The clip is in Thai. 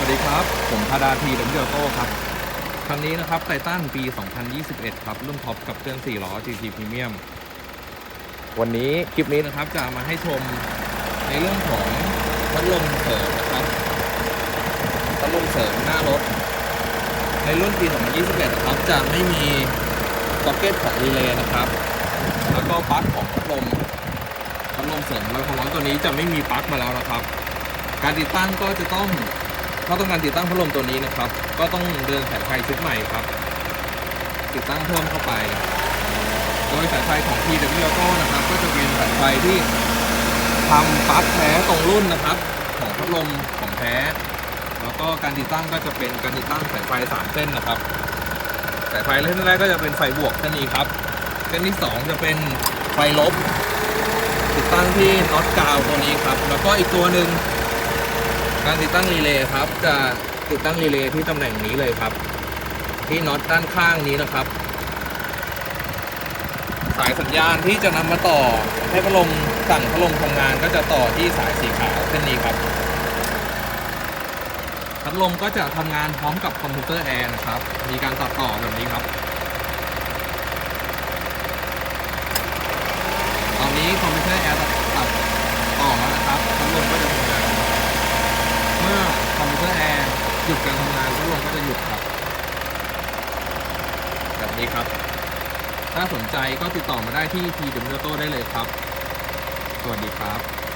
วัสดีครับ ผมพาดาทีเดมเดโต้ครับคันนี้นะครับไททันปี 2021 ครับ รุ่นท็อปกับเครื่อง4ล้อ GT Premium วันนี้คลิปนี้นะครับจะมาให้ชมในเรื่องของพัดลมเสริมนะครับพัดลมเสริมหน้ารถ ในรุ่นปี 2021 นะครับจะไม่มีซ็อกเก็ตของรีเลย์นะครับ แล้วก็ปลั๊กของพัดลมพัดลมเสริมไวความร้อนตัวนี้จะไม่มีปลั๊กมาแล้วนะครับ การติดตั้งก็จะต้อง ถ้าต้องการติดตั้งพัดลมตัวนี้นะครับ ก็ต้องเดินสายไฟชุดใหม่ครับ ติดตั้งเพิ่มเข้าไป โดยสายไฟของ TW Auto นะครับ ก็จะเป็นสายไฟที่ทำปลั๊กแท้ตรงรุ่นนะครับ ของพัดลมของแท้แล้วก็การติดตั้งก็จะเป็นการติดตั้งสายไฟสามเส้นนะครับสายไฟเส้นแรกก็จะเป็นไฟบวกเส้นนี้ครับเส้นที่สองจะเป็นไฟลบ ติดตั้งที่น็อตกาวตัวนี้ครับ แล้วก็อีกตัวหนึ่ง การติดตั้งรีเลย์ครับ จะติดตั้งรีเลย์ที่ตำแหน่งนี้เลยครับ ที่น็อตด้านข้างนี้นะครับ สายสัญญาณที่จะนำมาต่อให้พัดลมสั่งพัดลมทำงานก็จะต่อที่สายสีขาวเส้นนี้ครับพัดลมก็จะทำงานพร้อมกับคอมพิวเตอร์แอร์นะครับ มีการตัดต่อแบบนี้ครับ ตอนนี้คอมพิวเตอร์แอร์ตัดตัดต่อแล้วนะครับ พัดลมก็จะทำงาน เมื่อคอมพิวเตอร์แอร์ หยุดการทำงานช่วงก็จะหยุดครับ แบบนี้ครับ ถ้าสนใจก็ติดต่อมาได้ที่ทีเดมโตได้เลยครับ สวัสดีครับ